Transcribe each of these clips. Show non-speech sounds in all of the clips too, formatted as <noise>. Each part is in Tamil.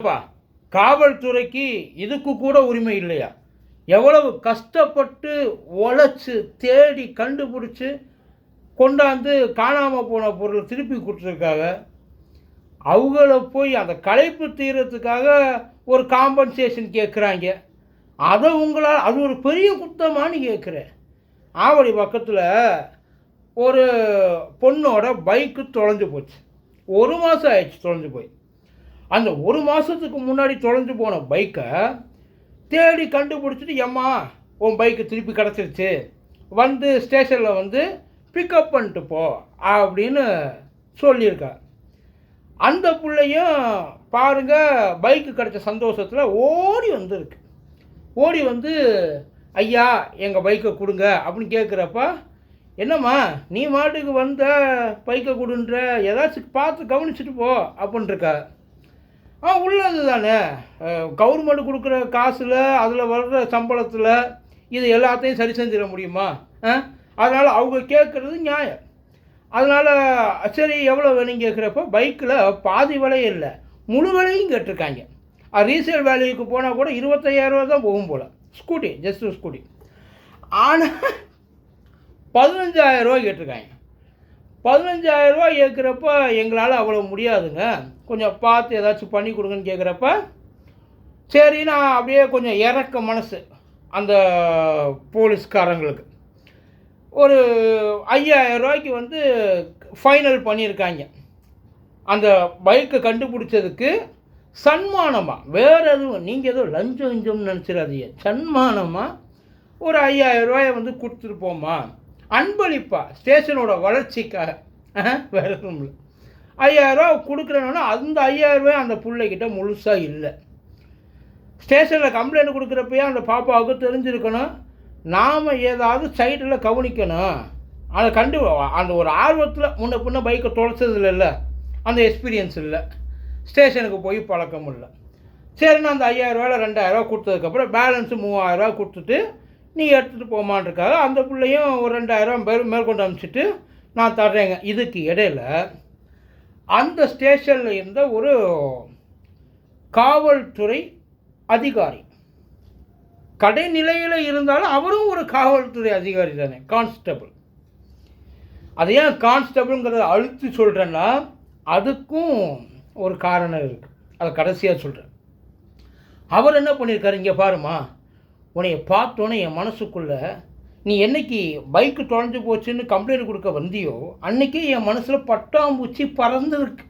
அப்பா, காவல்துறைக்கு இதுக்கு கூட உரிமை இல்லையா? எவ்வளவு கஷ்டப்பட்டு உழைச்சி தேடி கண்டுபிடிச்சி கொண்டாந்து காணாமல் போன பொருள் திருப்பி கொடுத்துருக்காங்க அவங்கள போய் அந்த களைப்பு தீரத்துக்காக ஒரு காம்பன்சேஷன் கேட்குறாங்க அதை உங்களால் அது ஒரு பெரிய குத்தமான்னு கேட்குறேன் ஆவடி பக்கத்தில் ஒரு பொண்ணோட பைக்கு தொலைஞ்சு போச்சு. ஒரு மாதம் ஆயிடுச்சு தொலைஞ்சு போய். அந்த ஒரு மாதத்துக்கு முன்னாடி தொலைஞ்சு போன பைக்கை தேடி கண்டுபிடிச்சிட்டு எம்மா உன் பைக்கு திருப்பி கிடச்சிருச்சு. வந்து ஸ்டேஷனில் வந்து பிக்கப் பண்ணிட்டு போ அப்படின்னு சொல்லியிருக்கார். அந்த பிள்ளையும் பாருங்க பைக்கு கிடச்ச சந்தோஷத்தில் ஓடி வந்திருக்கு. ஓடி வந்து ஐயா எங்கள் பைக்கை கொடுங்க அப்படின்னு கேட்குறப்ப என்னம்மா நீ மாட்டுக்கு வந்த பைக்கை கொடுன்ற ஏதாச்சும் பார்த்து கவனிச்சுட்டு போ அப்படின்ட்டுருக்கா ஆ உள்ளது தானே. கவர்மெண்ட் கொடுக்குற காசில் அதில் வர்ற சம்பளத்தில் இது எல்லாத்தையும் சரி செஞ்சிட முடியுமா? ஆ அதனால் அவங்க கேட்குறது நியாயம். அதனால் சரி எவ்வளோ வேணும் கேட்குறப்ப பைக்கில் பாதி விலையும் இல்லை. முழு விலையும் கேட்டிருக்காங்க. ரீசேல் வேல்யூக்கு போனால் கூட இருபத்தையாயிரரூவா தான் போகும் போல். ஸ்கூட்டி ஜஸ்ட் ஸ்கூட்டி ஆனால் பதினஞ்சாயிரரூவா கேட்டிருக்காங்க. பதினஞ்சாயிரரூவா கேட்குறப்ப எங்களால் அவ்வளோ முடியாதுங்க. கொஞ்சம் பார்த்து ஏதாச்சும் பண்ணி கொடுங்கன்னு கேட்குறப்ப சரி நான் அப்படியே கொஞ்சம் இறக்க மனசு அந்த போலீஸ்காரங்களுக்கு. ஒரு ஐயாயிரம் ரூபாய்க்கு வந்து ஃபைனல் பண்ணியிருக்காங்க. அந்த பைக்கை கண்டுபிடிச்சதுக்கு சன்மானமாக வேறு எதுவும் நீங்கள் ஏதோ லஞ்சம் இஞ்சம்னு நினச்சிடாதீங்க. சன்மானமாக ஒரு ஐயாயிரம் ரூபாயை வந்து கொடுத்துட்டு போமா அன்பளிப்பா ஸ்டேஷனோட வளர்ச்சிக்காக. வேற எதுவும் இல்லை. ஐயாயிரரூவா கொடுக்குறேன்னா அந்த ஐயாயிரம் அந்த பிள்ளைகிட்ட முழுசாக இல்லை. ஸ்டேஷனில் கம்ப்ளைண்ட் கொடுக்குறப்பயே அந்த பாப்பாவுக்கு தெரிஞ்சிருக்கணும். நாம் ஏதாவது சைடில் கவனிக்கணும். அதை கண்டு அந்த ஒரு ஆர்வத்தில் முன்ன பின்ன பைக்கை தொலைச்சது இல்லை. அந்த எக்ஸ்பீரியன்ஸ் இல்லை. ஸ்டேஷனுக்கு போய் பழக்கம் இல்லை. சரிண்ணா அந்த ஐயாயிரரூவாயில் ரெண்டாயிரரூவா கொடுத்ததுக்கப்புறம் பேலன்ஸு மூவாயிரரூவா கொடுத்துட்டு நீ எடுத்துகிட்டு போமான்ருக்காக அந்த பிள்ளையும் ஒரு ரெண்டாயிரம் பேர் மேற்கொண்டு அனுப்பிச்சிட்டு நான் தர்றேங்க. இதுக்கு இடையில அந்த ஸ்டேஷனில் இருந்த ஒரு காவல்துறை அதிகாரி. கடைநிலையில் இருந்தாலும் அவரும் ஒரு காவல்துறை அதிகாரி தானே கான்ஸ்டபிள். அது ஏன் கான்ஸ்டபிள்ங்கிறத அழுத்தி சொல்கிறேன்னா அதுக்கும் ஒரு காரணம் இருக்குது அதை கடைசியாக சொல்கிறேன் அவர் என்ன பண்ணியிருக்காரு இங்கே பாருமா உன்னைய பார்த்தோன்னே என் மனசுக்குள்ளே நீ என்னைக்கு பைக்கு தொலைஞ்சு போச்சுன்னு கம்ப்ளைண்ட் கொடுக்க வந்தியோ அன்னைக்கே என் மனசில் பட்டாம்பூச்சி பறந்துருக்கு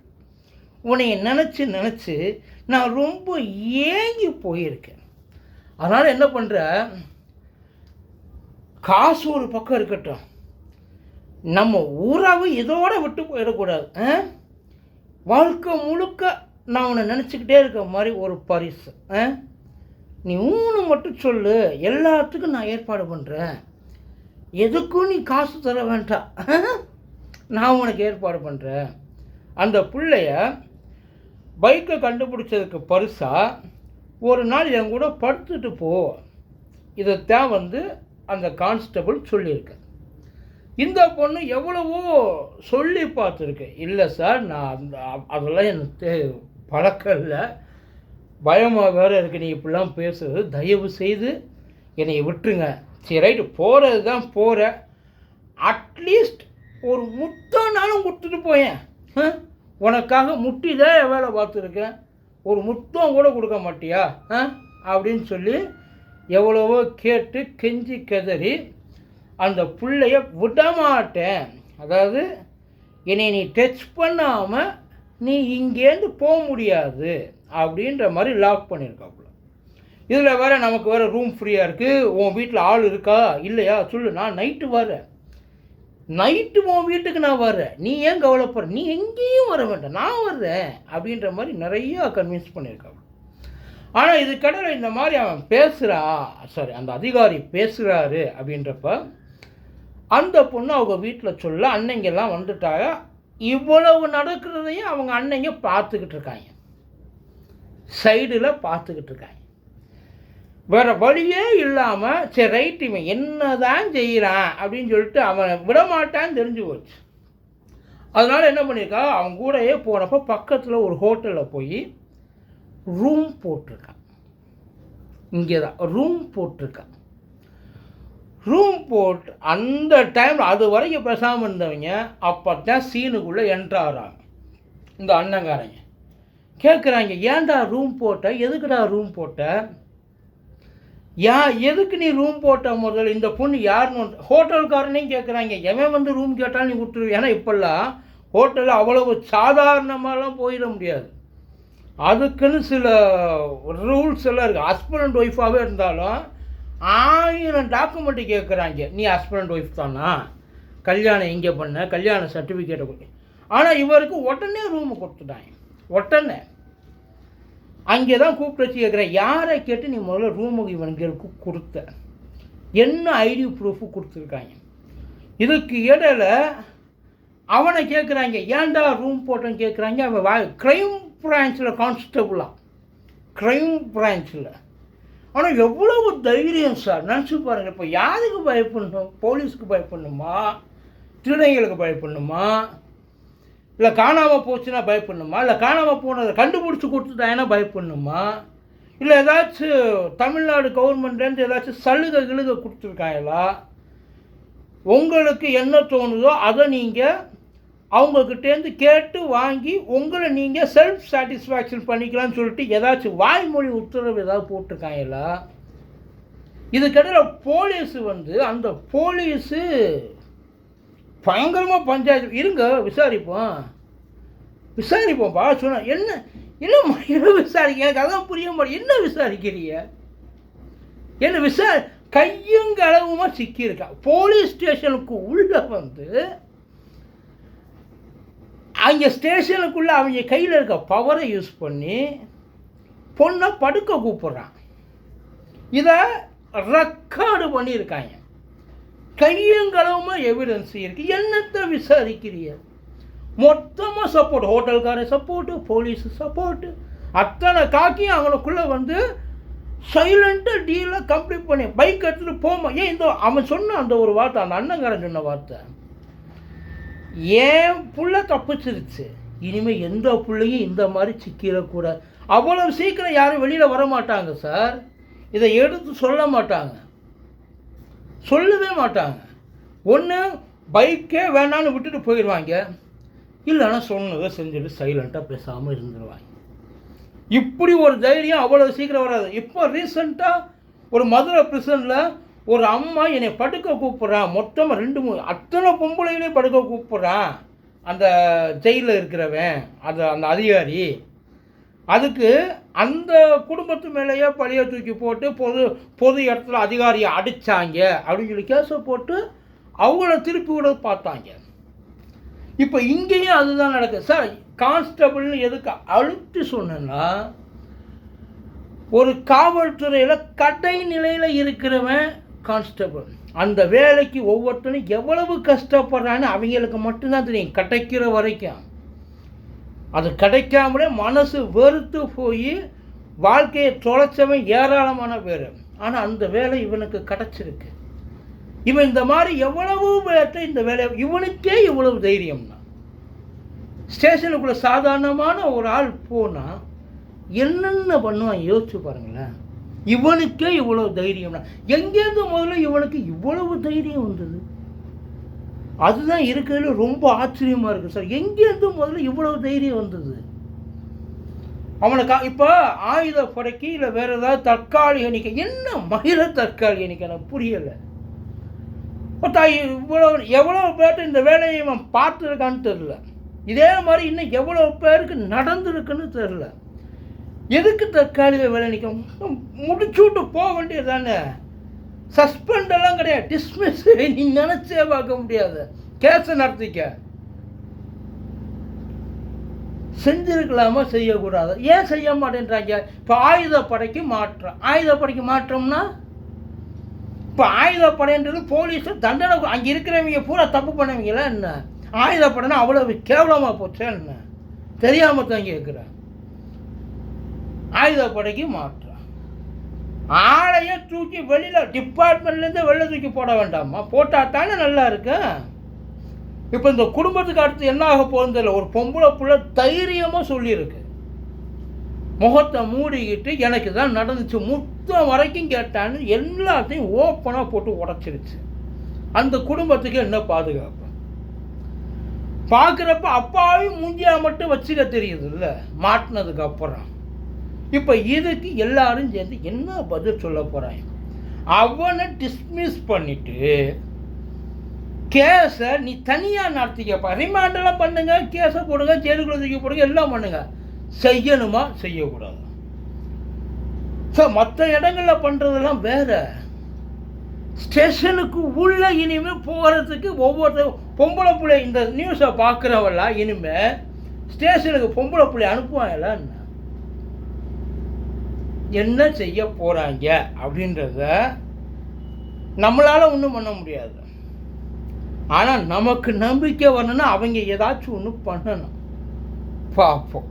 உன்னைய நினச்சி நினச்சி நான் ரொம்ப ஏங்கி போயிருக்கேன். அதனால் என்ன பண்ணுற காசு ஒரு பக்கம் இருக்கட்டும். நம்ம உறவு இதோட விட்டு போயிடக்கூடாது. ஆ? வாழ்க்கை முழுக்க நான் உன்னை நினச்சிக்கிட்டே இருக்க மாதிரி ஒரு பரிசு. ஆ? நீ ஊனு மட்டும் சொல்லு எல்லாத்துக்கும் நான் ஏற்பாடு பண்ணுறேன் எதுக்கும் நீ காசு தர வேண்டாம். நான் உனக்கு ஏற்பாடு பண்ணுறேன் அந்த பிள்ளைய பைக்கை கண்டுபிடிச்சதுக்கு பரிசாக ஒரு நாள் என் கூட படுத்துட்டு போ. இதைத்தான் வந்து அந்த கான்ஸ்டபிள் சொல்லியிருக்கேன் இந்த பொண்ணு எவ்வளவோ சொல்லி பார்த்துருக்கு. இல்லை சார் நான் அந்த அதெல்லாம் எனக்கு தே- பழக்கம் இல்லை. பயமாக வேறு இருக்குது நீ இப்படிலாம் பேசுறது தயவு செய்து என்னை விட்டுருங்க. சரி ரைட்டு போகிறது தான் போகிற அட்லீஸ்ட் ஒரு முத்தம்னாலும் கொடுத்துட்டு போயேன். உனக்காக முட்டி தான் வேலை பார்த்துருக்கேன். ஒரு முத்தம் கூட கொடுக்க மாட்டியா? ஆ அப்படின்னு சொல்லி எவ்வளவோ கேட்டு கெஞ்சி கெதறி அந்த பிள்ளைய விடமாட்டேன். அதாவது என்னை நீ டச் பண்ணாமல் நீ இங்கேருந்து போக முடியாது அப்படின்ற மாதிரி லாக் பண்ணியிருக்காப்புல இதில் வேறு நமக்கு வேறு ரூம் ஃப்ரீயாக இருக்குது உன் வீட்டில் ஆள் இருக்கா? இல்லையா? சொல்லு. நான் நைட்டு வரேன். நைட்டு உன் வீட்டுக்கு நான் வர்றேன் நீ ஏன் கவலைப்படுற நீ எங்கேயும் வர வேண்டாம். நான் வர்றேன் அப்படின்ற மாதிரி நிறையா கன்வின்ஸ் பண்ணியிருக்காப்புல ஆனால் இது கடையில் இந்த மாதிரி அவன் பேசுகிறா சாரி அந்த அதிகாரி பேசுகிறாரு அப்படின்றப்ப அந்த பொண்ணு அவங்க வீட்டில் சொல்ல அன்னைங்கெல்லாம் வந்துட்டாங்க இவ்வளவு நடக்கிறதையும் அவங்க அன்னைங்க பார்த்துக்கிட்டு இருக்காங்க. சைடில் பார்த்துக்கிட்டு இருக்காங்க. வேறு வழியே இல்லாமல் சரி ரைட் இவன் என்ன தான் செய்கிறான் அப்படின்னு சொல்லிட்டு அவனை விடமாட்டான்னு தெரிஞ்சு போச்சு. அதனால் என்ன பண்ணியிருக்கா? அவன் கூடயே போனப்போ பக்கத்தில் ஒரு ஹோட்டலில் போய் ரூம் போட்டிருக்கான். இங்கே தான் ரூம் போட்டிருக்கான். ரூம் போட்டு அந்த டைமில் அது வரைக்கும் பேசாமல் இருந்தவங்க அப்போ தான் சீனுக்குள்ளே என்ட்ராகிறாங்க இந்த அண்ணங்காரங்க. கேட்குறாங்க ஏன்டா ரூம் போட்ட எதுக்குடா ரூம் போட்ட யா எதுக்கு நீ ரூம் போட்ட முதல்ல? இந்த பொண்ணு யாருன்னு ஹோட்டல்காரனையும் கேட்குறாங்க எவன் வந்து ரூம் கேட்டாலும் நீ விட்டுரு ஏன்னா இப்போல்லாம் ஹோட்டலில் அவ்வளவு சாதாரணமாகலாம் போயிட முடியாது. அதுக்குன்னு சில ரூல்ஸ் எல்லாம் இருக்குது ஹஸ்பண்ட் அண்ட் ஒய்ஃபாகவே இருந்தாலும் ஆயிரம் டாக்குமெண்ட்டு கேட்குறாங்க நீ ஹஸ்பண்ட் ஒய்ஃப் தானா? கல்யாணம் எங்கே பண்ண? கல்யாண சர்டிஃபிகேட்டை கொடு. ஆனால் இவருக்கு உடனே ரூமு கொடுத்துட்டாங்க. உடனே. அங்கே தான் கூப்பிட்டு வச்சு கேட்குறேன் யாரை கேட்டு நீ முதல்ல ரூமுக்கு இவனுக்கு கொடுத்த? என்ன ஐடி ப்ரூஃபு கொடுத்துருக்காங்க? இதுக்கு இடையில அவனை கேட்குறாங்க ஏன்டா ரூம் போட்டேன்னு கேட்குறாங்க அவன் வா க்ரைம் பிரான்ச்சில் கான்ஸ்டபுளாக க்ரைம் பிரான்ச்சில் ஆனால் எவ்வளவு தைரியம் சார்? நினச்சி பாருங்கள் இப்போ யாருக்கு பயப்படணும்? போலீஸ்க்கு பயப்படணுமா? திருநங்கைகளுக்கு பயப்படணுமா? இல்லை காணாமல் போச்சுன்னா பயப்படணுமா? இல்லை காணாமல் போனதை கண்டுபிடிச்சி கொடுத்துட்டாங்கன்னா பயப்படணுமா? இல்லை ஏதாச்சும் தமிழ்நாடு கவர்மெண்ட்லேருந்து ஏதாச்சும் சலுகை கிழுகை கொடுத்துருக்காங்களா உங்களுக்கு என்ன தோணுதோ அதை நீங்கள் அவங்கக்கிட்டேருந்து கேட்டு வாங்கி உங்களை நீங்கள் செல்ஃப் சாட்டிஸ்ஃபேக்ஷன் பண்ணிக்கலாம்னு சொல்லிட்டு ஏதாச்சும் வாய்மொழி உத்தரவு ஏதாவது போட்டிருக்காங்களா? இதுக்கிடையில் போலீஸ் வந்து அந்த போலீஸு பயங்கரமாக பஞ்சாயத்து இருங்க விசாரிப்போம். விசாரிப்போம்ப்பா சொன்ன என்ன என்னம்மா என்ன விசாரிக்க எனக்கு அதான் புரிய மாட்டேன் என்ன விசாரிக்கிறீங்க? என்ன விசா கையுங்களவுமா சிக்கியிருக்கா? போலீஸ் ஸ்டேஷனுக்கு உள்ளே வந்து அவங்க ஸ்டேஷனுக்குள்ளே அவங்க கையில் இருக்க பவரை யூஸ் பண்ணி பொண்ணை படுக்க கூப்பிட்றான். இதை ரெக்கார்டு பண்ணியிருக்காங்க. கையங்களவுமா எவிடன்ஸ் இருக்குது என்னத்தை விசாரிக்கிறீங்க? மொத்தமாக சப்போர்ட் ஹோட்டல்காரன் சப்போர்ட்டு போலீஸ் சப்போர்ட்டு அத்தனை காக்கியும் அவனுக்குள்ளே வந்து சைலண்ட்டாக டீலாக கம்ப்ளீட் பண்ணி பைக் எடுத்துகிட்டு போமா. ஏன் இந்த அவன் சொன்ன அந்த ஒரு வார்த்தை அந்த அண்ணங்காரன் சொன்ன வார்த்தை. ஏன் புள்ள தப்பிச்சிருச்சு? இனிமேல் எந்த பிள்ளையும் இந்த மாதிரி சிக்கிடக்கூடாது அவ்வளோ சீக்கிரம் யாரும் வெளியில் வர மாட்டாங்க சார். இதை எடுத்து சொல்ல மாட்டாங்க. சொல்லவே மாட்டாங்க. ஒன்று பைக்கே வேணான்னு விட்டுட்டு போயிடுவாங்க. இல்லைன்னா சொன்னதை செஞ்சுட்டு சைலண்ட்டாக பேசாமல் இருந்துருவாங்க. இப்படி ஒரு தைரியம் அவ்வளோ சீக்கிரம் வராது. இப்போ ரீசண்டாக ஒரு மதுரை பிரிசனில் ஒரு அம்மா என்னை படுக்க கூப்பிட்றான் மொத்தமாக ரெண்டு மூணு அத்தனை பொம்பளைகளையும் படுக்க கூப்பிட்றான் அந்த ஜெயிலில் இருக்கிறவன் அது அந்த அதிகாரி. அதுக்கு அந்த குடும்பத்து மேலேயே பழிய தூக்கி போட்டு பொது பொது இடத்துல அதிகாரியை அடித்தாங்க அப்படின்னு சொல்லி கேஸை போட்டு அவங்கள திருப்பி விட பார்த்தாங்க. இப்போ இங்கேயும் அதுதான் நடக்குது. சார் கான்ஸ்டபிள்னு எதுக்கு அழுத்தி சொன்னேன்னா ஒரு காவல்துறையில் கடை நிலையில் இருக்கிறவன் கான்ஸ்டபிள் அந்த வேலைக்கு ஒவ்வொருத்தனும் எவ்வளவு கஷ்டப்படுறான்னு அவங்களுக்கு மட்டும்தான் தெரியும். கிடைக்கிற வரைக்கும். அது கிடைக்காமலே மனசு வெறுத்து போய் வாழ்க்கையை தொலைச்சவன் ஏராளமான பேர். ஆனால் அந்த வேலை இவனுக்கு கிடச்சிருக்கு. இவன் இந்த மாதிரி எவ்வளவு பேர்த்த இந்த வேலை இவனுக்கே இவ்வளவு தைரியம்னா. ஸ்டேஷனுக்குள்ளே சாதாரணமான ஒரு ஆள் போனால் என்னென்ன பண்ணுவான்? யோசிச்சு பாருங்களேன். இவனுக்கே இவ்வளவு தைரியம்னா. எங்கேருந்து முதல்ல இவனுக்கு இவ்வளவு தைரியம் வந்தது? அதுதான் இருக்கிறதுல ரொம்ப ஆச்சரியமாக இருக்குது சார். எங்கேருந்து முதல்ல இவ்வளவு தைரியம் வந்தது? அவனுக்கு இப்போ ஆயுத படைக்கு இல்லை வேறு ஏதாவது தற்காலிக எண்ணிக்கை என்ன மகிழ தற்காலிக எண்ணிக்கை எனக்கு புரியலை. இவ்வளோ எவ்வளோ பேர்ட்டு இந்த வேலையை இவன் பார்த்துருக்கான்னு தெரில இதே மாதிரி இன்னும் எவ்வளோ பேருக்கு நடந்திருக்குன்னு தெரில எதுக்கு தற்காலிக வேலை நிற்கும் முடிச்சு விட்டு போக வேண்டியது தானே சஸ்பெண்ட் எல்லாம் கிடையாது. டிஸ்மிஸ் <laughs> நீ நினச்சே பார்க்க முடியாது. கேஸை நடத்திக்க. செஞ்சிருக்கலாமா செய்யக்கூடாது? ஏன் செய்ய மாட்டேன்றாங்க? இப்போ ஆயுதப்படைக்கு மாற்றம். ஆயுதப்படைக்கு மாற்றம்னா? இப்போ ஆயுதப்படைன்றது போலீஸு தண்டனை அங்கே இருக்கிறவங்க பூரா தப்பு பண்ணவங்களா என்ன? ஆயுதப்படைனா அவ்வளோ கேவலமாக போச்சா என்ன? தெரியாமல் தான் கேட்குறேன் ஆயுதப்படைக்கு மாற்றம் ஆளையே தூக்கி வெளியில் டிபார்ட்மெண்ட்லேருந்து வெளில தூக்கி போட வேண்டாமா போட்டால் தானே நல்லா இருக்கும் இப்போ இந்த குடும்பத்துக்கு அடுத்து என்ன ஆக போகுதுல ஒரு பொம்பளை புள்ள தைரியமாக சொல்லியிருக்கு. முகத்தை மூடிக்கிட்டு எனக்கு தான் நடந்துச்சு. முத்தம் வரைக்கும் கேட்டான்னு எல்லாத்தையும் ஓப்பனாக போட்டு உடச்சிருச்சு. அந்த குடும்பத்துக்கு என்ன பாதுகாப்பு? பார்க்குறப்ப அப்பாவையும் மூஞ்சியாக மட்டும் வச்சுக்க தெரியுதுல்ல. மாட்டினதுக்கு அப்புறம். இப்போ இதுக்கு எல்லாரும் சேர்ந்து என்ன பதில் சொல்ல போகிறாங்க அவனை டிஸ்மிஸ் பண்ணிட்டு கேஸை நீ தனியாக நடத்திக்கப்பா ரிமாண்டெல்லாம் பண்ணுங்க கேஸை போடுங்க ஜெயிலுக்குள்ள தூக்கி போடுங்க எல்லாம் பண்ணுங்க. செய்யணுமா? செய்யக்கூடாது? ஸோ மற்ற இடங்களில் பண்ணுறதெல்லாம் வேற. ஸ்டேஷனுக்கு உள்ளே இனிமேல் போகிறதுக்கு ஒவ்வொருத்த பொம்பளை பிள்ளை இந்த நியூஸை பார்க்குறவெல்லாம் இனிமேல் ஸ்டேஷனுக்கு பொம்பளை பிள்ளை அனுப்புவாங்கல்ல என்ன? என்ன செய்ய போகிறாங்க அப்படின்றத நம்மளால் ஒன்றும் பண்ண முடியாது. ஆனால் நமக்கு நம்பிக்கை வரணும்னா அவங்க ஏதாச்சும் ஒன்று பண்ணணும். பார்ப்போம்